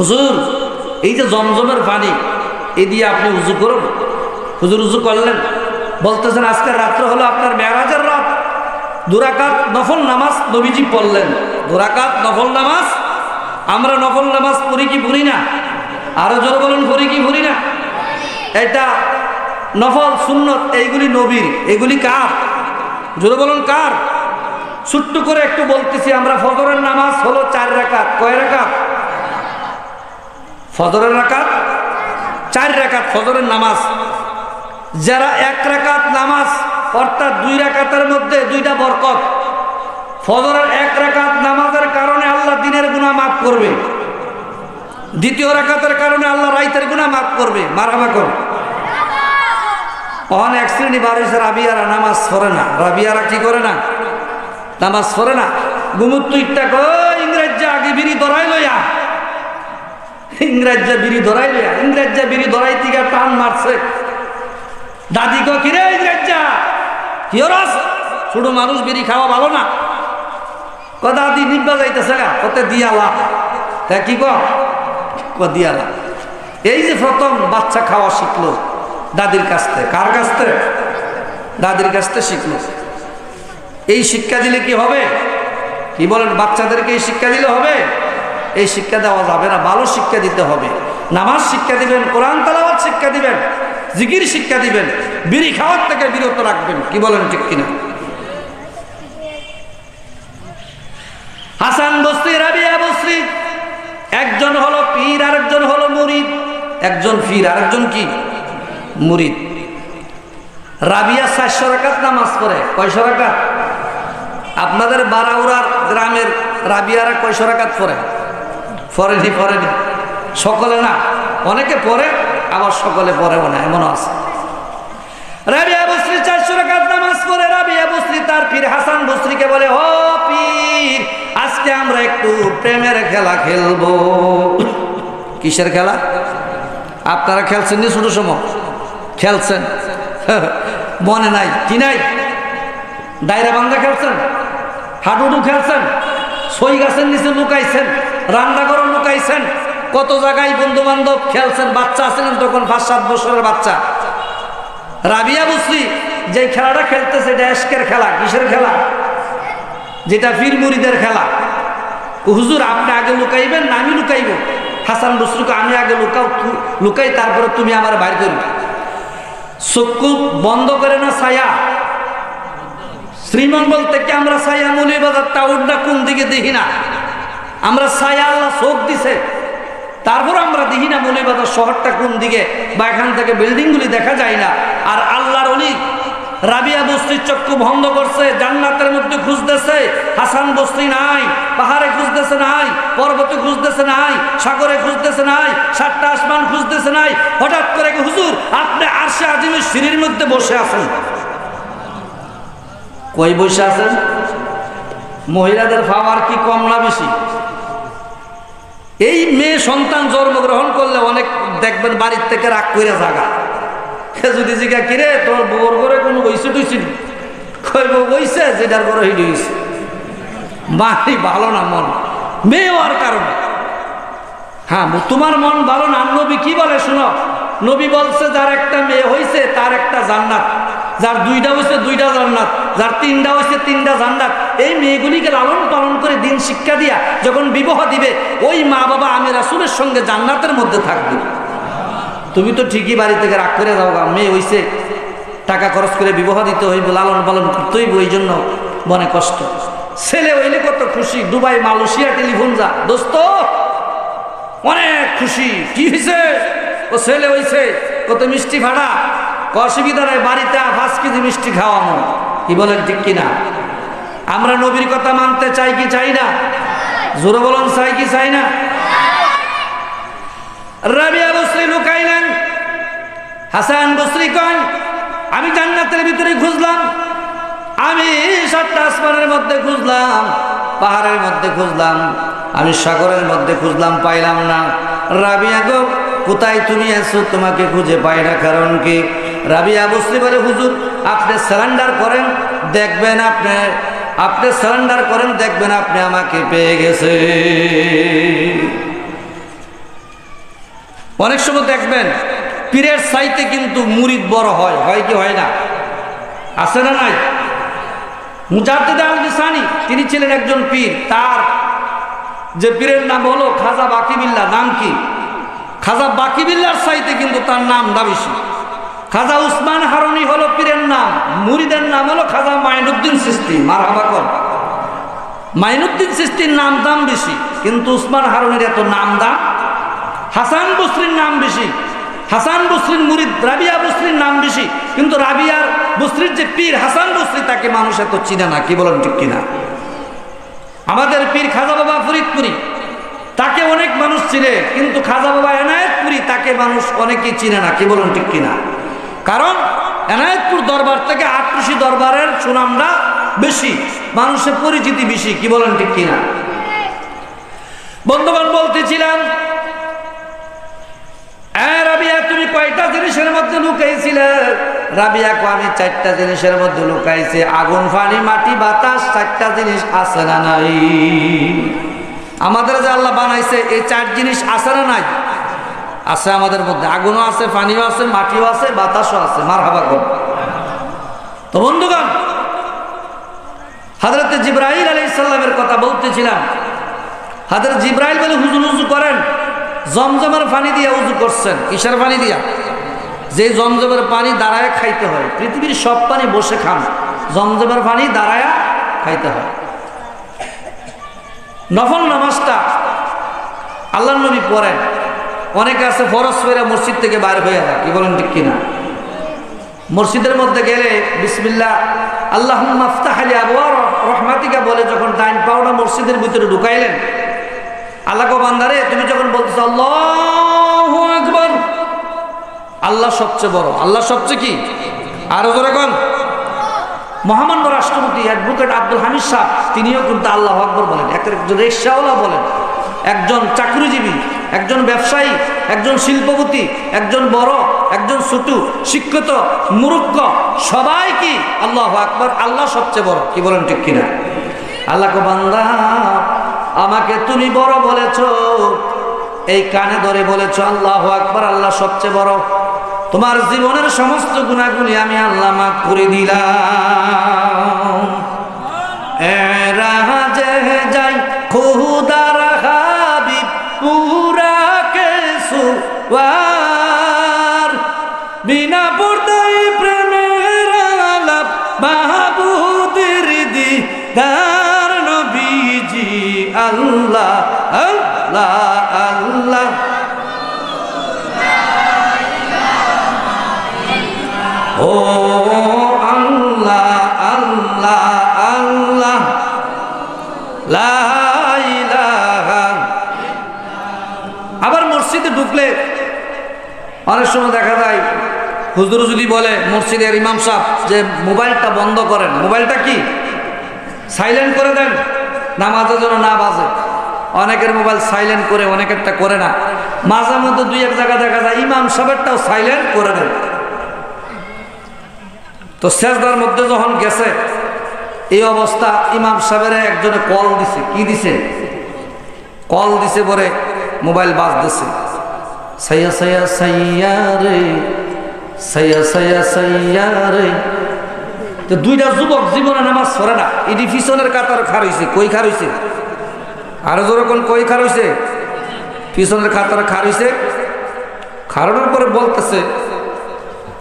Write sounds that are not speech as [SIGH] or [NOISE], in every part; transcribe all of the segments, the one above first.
হুজুর, এই যে জমজমের পানি, এ দিয়ে আপনি উজু করুন। হুজুর উজু করলেন। বলতেছেন আজকের রাত্র হলো আপনার মেয়ারাজের রাত। দুরাকাত নফল নামাজ নবীজি পড়লেন। দুরাকাত নফল নামাজ, আমরা নফল নামাজ পড়ি কি পড়ি না? আরও জোর বলুন, পড়ি কি পড়ি না? এটা নফল, সুন্নত, এইগুলি নবীর। এগুলি কার? জোরে বলুন, কার? ছোট্ট করে একটু বলতেছি, আমরা ফজরের নামাজ হলো চার রাকাত। কয় রাকাত? ফজরের রাকাত, চার রাকাত ফজরের নামাজ। যারা এক রাকাত নামাজ, অর্থাৎ দুই রাকাতের মধ্যে দুইটা বরকত, ফজরের এক রাকাত নামাজের কারণে আল্লাহ দিনের গুনাহ মাফ করবে। দ্বিতীয় রাকাতের কারণে আল্লাহ রাইতের গুনাহ মাফ করবে। মারামা করবে অন এক শ্রেণি বারিশ রাবিয়ারা নামাজ পড়ে না। রাবিয়ারা কি করে না? নামাজ পড়ে না। গুমুত্তু ইটটা কই ইংরেজ আগে বিড়ি লইয়া ইংরেজ বিড়ি ধরাই ইংরেজ বিড়ি ধরাই থেকে টান মারছে। দাদি কিরে ইংরেজ কি রস ছোট মানুষ বিড়ি খাওয়া ভালো না? ক দাদি নিব্বা যাইতেছে গা, কতে দিয়ালা। তা কি ক ক দিয়ালা। এই যে প্রথম বাচ্চা খাওয়া শিখলো দাদির কাছ থেকে, কার কাছ থেকে? দাদির কাছ থেকে শিখলো। এই শিক্ষা দিলে কি হবে? কি বলেন, বাচ্চাদেরকে এই শিক্ষা দিলে হবে? এই শিক্ষা দেওয়া যাবে না, ভালো শিক্ষা দিতে হবে। নামাজ শিক্ষা দিবেন, কোরআন তালাবাদ শিক্ষা দিবেন, জিকির শিক্ষা দিবেন, বিড়ি খাওয়ার থেকে বিরত রাখবেন, কি বলেন ঠিক কিনা? হাসান বস্তি, রাবিয়া বস্তি, একজন হলো পীর, আরেকজন হলো মুরিদ। একজন পীর, আরেকজন কি? মুরিদ। রাবিয়া চারশো রাকাত নামাজ পড়ে, কয়শো রাকাত? আপনাদের বারাউরার গ্রামের রাবিয়ারা কয়শো রাকাত পড়ে? পড়েনি পড়েনি সকলে না, অনেকে পরে, আবার সকলে পড়েও না এমন আছে। তার পীর হাসান বলে আমরা একটু প্রেমের খেলা খেলব। কিসের খেলা? আপনারা খেলছেন ছোট সময়? খেলছেন। [LAUGHS] মনে নাই, কি নাই? ডায়রা বান্ধা খেলছেন, হাডুডু খেলছেন, সই গাছের নিচে লুকাইছেন। রান্নাঘরে লুকাইছেন। কত জায়গায় বন্ধু বান্ধব খেলছেন, বাচ্চা আছিলেন তখন পাঁচ, সাত বছরের বাচ্চা। রাবিয়া বুসরি যে খেলাটা খেলতেছে এটা এশকের খেলা, কিসের খেলা? যেটা ফির মুড়িদের খেলা। হুজুর, আপনি আগে লুকাইবেন না, আমি লুকাইব। হাসান বসরুকে আমি আগে লুকাও লুকাই, তারপরে তুমি আমার বাইর করবে। চক্ষু বন্ধ করে না ছায়া? শ্রীমঙ্গল থেকে আমরা ছায়া মলিবাজার টাউনটা কোন দিকে দেখি না? আমরা ছায়া আল্লাহ চোখ দিছে। তারপর আমরা দেখি না মলিবাজার শহরটা কোন দিকে, বা এখান থেকে বিল্ডিংগুলি দেখা যায় না। আর আল্লাহর অলি রাবিয়া বস্তির চক্ষু বন্ধ করছে, জান্নাতের মধ্যে খুঁজতেছে, হাসান বস্তি নাই, পাহাড়ে খুঁজতেছে নাই, পর্বতে খুঁজতেছে নাই, সাগরে খুঁজতেছে নাই, সাতটা আসমান খুঁজতেছে নাই। হঠাৎ করে হুজুর, আপনি আরশে আজিমের সিঁড়ির মধ্যে বসে আছেন। কই বসে আছেন? মহিলাদের পাওয়ার কি কম না বেশি? এই মেয়ে সন্তান জন্মগ্রহণ করলে অনেক দেখবেন বাড়ির থেকে রাগ করে জাগা। যদি জিজ্ঞা কিরে, তোর বউর ঘরে কোনো বইছে টইছে নি? কই বউ বইছে যেটার ঘরে হিডি হয়েছে মাটি ভালো না মন। মেয়ে হওয়ার কারণে হ্যাঁ তোমার মন ভালো না? নবী কি বলে, শুনো? নবী বলছে, যার একটা মেয়ে হয়েছে তার একটা জান্নাত। যার দুইটা হয়েছে দুইটা জান্নাত, যার তিনটা হয়েছে তিনটা জান্নাত। এই মেয়েগুলিকে লালন পালন করে দিন শিক্ষা দিয়া যখন বিবাহ দিবে, ওই মা বাবা আমি রাসুলের সঙ্গে জান্নাতের মধ্যে থাকবে। তুমি তো ঠিকই বাড়ি থেকে রাগ করে দাও গা, মেয়ে হইছে, টাকা খরচ করে বিবাহ দিতে হইব, লালন পালন করতে হইব এই জন্য মনে কষ্ট। ছেলে হইলে কত খুশি, দুবাই, মালয়েশিয়া, টেলিফোন যা। দোস্ত, অনেক খুশি। কি হয়েছে ও ছেলে হইছে, কত মিষ্টি ভাড়া। অসুবিধা বাড়িতে পাঁচ মিষ্টি খাওয়ানো কি বলেন, ঠিক কিনা? আমরা নবীর কথা মানতে চাই কি চাই না? জোরে বলুন, চাই কি চাই না? রাবিয়া বসরি লুকাইলেন হাসান বসরি কন আমি জান্নাতের ভিতরে খুঁজলাম। আমি সাতটা আসমানের মধ্যে খুঁজলাম, পাহাড়ের মধ্যে খুঁজলাম, আমি সাগরের মধ্যে খুঁজলাম, পাইলাম না। রাবিয়া গো, কোথায় তুমি আছো? তোমাকে খুঁজে পাই না, কারণ কি? রাবিয়া বসরি বলে হুজুর, আপনি সারেন্ডার করেন, দেখবেন আপনি আপনি সারেন্ডার করেন, দেখবেন আপনি আমাকে পেয়ে গেছে। অনেক সময় দেখবেন, পীরের সাইতে কিন্তু মুরিদ বড় হয় হয় কি হয় না? আছে না নাই? মুজাদ্দিদ আল সানি তিনি ছিলেন একজন পীর, তার যে পীরের নাম হলো খাজা বাকিবিল্লা, নাম কি? খাজা বাকিবিল্লার সাইতে কিন্তু তার নামটা বেশি খাজা উসমান হারুনি হলো পীরের নাম, মুরিদের নাম হলো খাজা মাইনুদ্দিন সিস্তি মার হাবাকর মাইনুদ্দিন সিস্তির নাম দাম বেশি, কিন্তু উসমান হারুনের এত নাম দাম। হাসান বসরির নাম বেশি, হাসান বসরির মুরিদ রাবিয়া বসরির নাম বেশি, কিন্তু রাবিয়ার বসরির যে পীর হাসান বসরি, তাকে মানুষ এত চিনে না, কি বলেন ঠিক কিনা? আমাদের পীর খাজা বাবা ফরিদপুরি, তাকে অনেক মানুষ চিনে, কিন্তু খাজা বাবা এনায়েতপুরি, তাকে মানুষ অনেকেই চিনে না, কি বলেন ঠিক কিনা? কারণ এনায়েতপুর দরবার থেকে আটটুসি দরবারের সুনামটা বেশি, মানুষের পরিচিতি বেশি, কি বলেন ঠিক কিনা? বন্ধুবান বলতেছিলাম রাবিয়া, তুমি মধ্যে রাবিয়া আমি চারটা জিনিসের মধ্যে লুকাইছে। আগুন মাটি, বাতাস, চারটা জিনিস আছে না নাই? আমাদের যে আল্লাহ বানাইছে, এই চার জিনিস আছে না নাই? আছে আমাদের মধ্যে। আগুনও আছে, পানিও আছে, মাটিও আছে, বাতাসও আছে। মার হাবা কর তো বন্ধুগণ হাজরতে জিব্রাহিল আলী ইসাল্লামের কথা বলতেছিলাম। হাজরত জিব্রাহিল বলে, হুজুর হুজু করেন। জমজমের পানি দিয়ে উজু করছেন। কিসের পানি দিয়া? যে জমজমের পানি দাঁড়ায় খাইতে হয়। পৃথিবীর সব পানি বসে খান। জমজমের পানি দাঁড়ায় খাইতে হয়। নফল নামাজটা আল্লাহ নবী পড়েন। অনেকে আছে ফরস ফেরা মসজিদ থেকে বাইর হয়ে যায় কি বলেন ঠিক কিনা? মসজিদের মধ্যে গেলে বিসমিল্লা আল্লাহ মাফতাহালি আবহাওয়া রহমাতিকা বলে যখন ডাইন পাওনা মসজিদের ভিতরে ঢুকাইলেন, আল্লাহ বান্দারে, তুমি যখন বলতেছ আল্লাহ আকবর, আল্লাহ সবচেয়ে বড়, আল্লাহ সবচেয়ে কি? আরও জোরে মহামান্য রাষ্ট্রপতি অ্যাডভোকেট আব্দুল হামিদ সাহ, তিনিও কিন্তু আল্লাহ আকবর বলেন একজন রিক্সাওয়ালা বলেন। একজন চাকরিজীবী, একজন ব্যবসায়ী, একজন শিল্পপতি, একজন বড়, একজন ছোটু শিক্ষিত, মুরুক্ষ, সবাই কি? আল্লাহ আকবর, আল্লাহ সবচেয়ে বড়। কি বলেন ঠিক কিনা? আল্লাহ বান্দা, আমাকে তুমি বড় বলেছ, এই কানে ধরে বলেছ, আল্লাহ আকবর, আল্লাহ সবচেয়ে বড়। তোমার জীবনের সমস্ত গুণাগুলি আমি আল্লাহ মাফ করে দিলাম। যে যাই খুদার সুয়ার বিনা পর্দায় প্রেমের আলাপ মাহবুদের দিদার নবীজি আল্লাহ আল্লাহ আল্লাহ। ও হুজুর যদি বলে মসজিদের ইমাম সাহেব যে মোবাইলটা বন্ধ করেন, মোবাইলটা কি? সাইলেন্ট করে দেন, নামাজের জন্য না বাজে। অনেকের মোবাইল সাইলেন্ট করে, অনেকেরটা করে না। মাঝে মধ্যে দুই এক জায়গা দেখা যায়, ইমাম সাহেবটাও সাইলেন্ট করে দেন। তো শেষদার মধ্যে যখন গেছে, এই অবস্থা ইমাম সাহেবের একজনে কল দিছে। কি দিছে? কল দিছে পরে মোবাইল বাজ দিছে সাইয়া সাইয়া সাইয়া রে। সাইয়া সাইয়া সাইয়া রে। তো দুইটা যুবক জীবনে নামাজ পড়ে না। এটি পিছনের কাতার খার হয়েছে কই খার হয়েছে আরও যখন কই খার হয়েছে পিছনের কাতার খার হয়েছে খারানোর পরে বলতেছে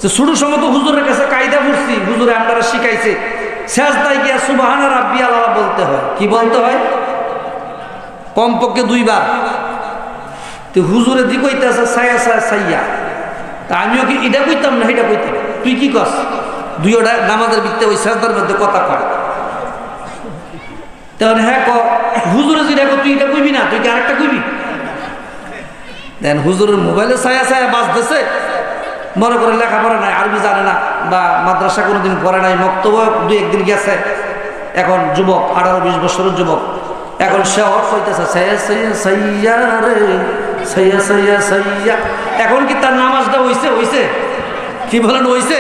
যে, শুরু সময় তো হুজুরের কাছে কায়দা পড়ছি হুজুরে আপনারা শিখাইছে। শেষ দায় গিয়া সুবাহানা রাব্বি আল্লাহ বলতে হয়। কি বলতে হয়? কমপক্ষে দুইবার। তো হুজুরে দি কইতেছে, সাইয়া সায়া সাইয়া। তা আমিও কি এটা কইতাম না এটা কইতাম তুই কি কস দুই ওটা নামাজের ভিত্তে ওই শেষদার মধ্যে কথা কয় তাহলে হ্যাঁ ক হুজুরে যেটা তুই এটা কইবি না তুই কি আরেকটা কইবি দেন হুজুরের মোবাইলে ছায়া ছায়া বাজতেছে মনে করে লেখাপড়া নাই আরবি জানে না বা মাদ্রাসা কোনোদিন পড়ে নাই মক্তব্য দুই একদিন গেছে এখন যুবক আঠারো বিশ বছরের যুবক এখন সে অর্থ হইতেছে সাইয়া সাইয়া সাইয়া। এখন কি তার নামাজটা হইছে? হইছে। কি বলেন, হইছে?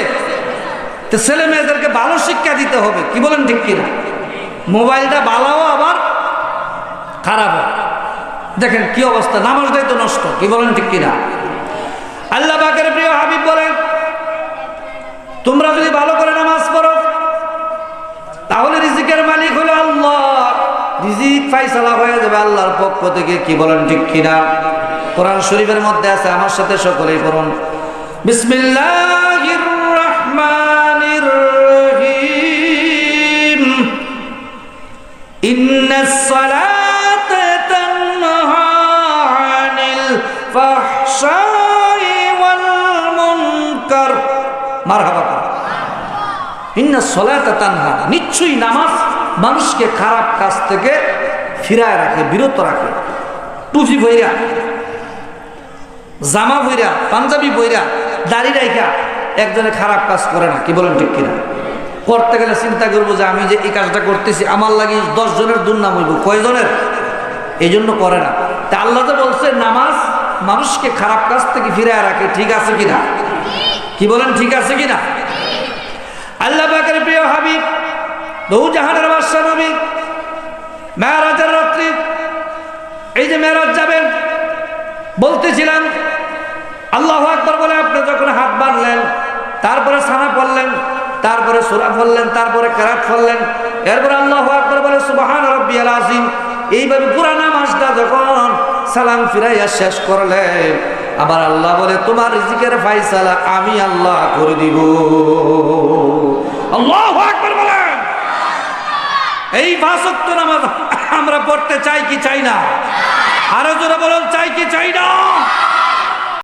তো ছেলে মেয়েদেরকে ভালো শিক্ষা দিতে হবে। কি বলেন ঠিক কিনা? মোবাইলটা ভালো আবার খারাপ। দেখেন কি অবস্থা। নামাজটাই তো নষ্ট। কি বলেন ঠিক কিনা? আল্লাহ বাকের প্রিয় হাবিব বলেন, তোমরা যদি ভালো করে নামাজ পড়ো, তাহলে রিজিকের মালিক হলো আল্লাহ। রিজিক ফাইসালা হয়ে যাবে আল্লাহর পক্ষ থেকে। কি বলেন ঠিক কিনা? কোরআন শরীফের মধ্যে আছে, আমার সাথে সকলেই পড়ুন। বিসমিল্লাহির রহমানির রহিম ইন্নাস সালাতা তানহা আনিল ফাহশাই ওয়াল মুনকার মারহাবা ইন্না সলাতা তানহা, নিশ্চয়ই নামাজ মানুষকে খারাপ কাজ থেকে ফিরায় রাখে, বিরত রাখে। টুপি বইরা জামা বইরা পাঞ্জাবি বইরা দাড়ি রাইখা একজনে খারাপ কাজ করে না, কি বলেন ঠিক কিনা? করতে গেলে চিন্তা করব যে আমি যে এই কাজটা করতেছি, আমার লাগি দশ জনের দুর্নাম হইব, কয়জনের? এই জন্য করে না। তা আল্লাহ তো বলছে, নামাজ মানুষকে খারাপ কাজ থেকে ফিরায় রাখে, ঠিক আছে কিনা? কি বলেন, ঠিক আছে কিনা? আল্লাহ প্রিয় হাবিব, বহু জাহানের বাদশা নবী, মেয়ারাজের রাত্রি, এই যে মেয়ারাজ যাবেন, বলতেছিলাম আল্লাহ আকবর বলে, আপনি যখন হাত বাঁধলেন তারপরে সানা পড়লেন, তারপরে সুরা ফললেন তারপরে কেরাত ফললেন এরপরে আল্লাহ আকবর বলে, সুবাহান রব্বিয়াল আজিম এইভাবে পুরা নামাজটা যখন সালাম ফিরাইয়া শেষ করলেন, আবার আল্লাহ বলে, তোমার রিজিকের ফাইসালা আমি আল্লাহ করে দিব। আল্লাহ আকবর বলেন। এই নামাজ আমরা পড়তে চাই কি চাই না? আরও জোরে বলুন, চাই কি চাই না?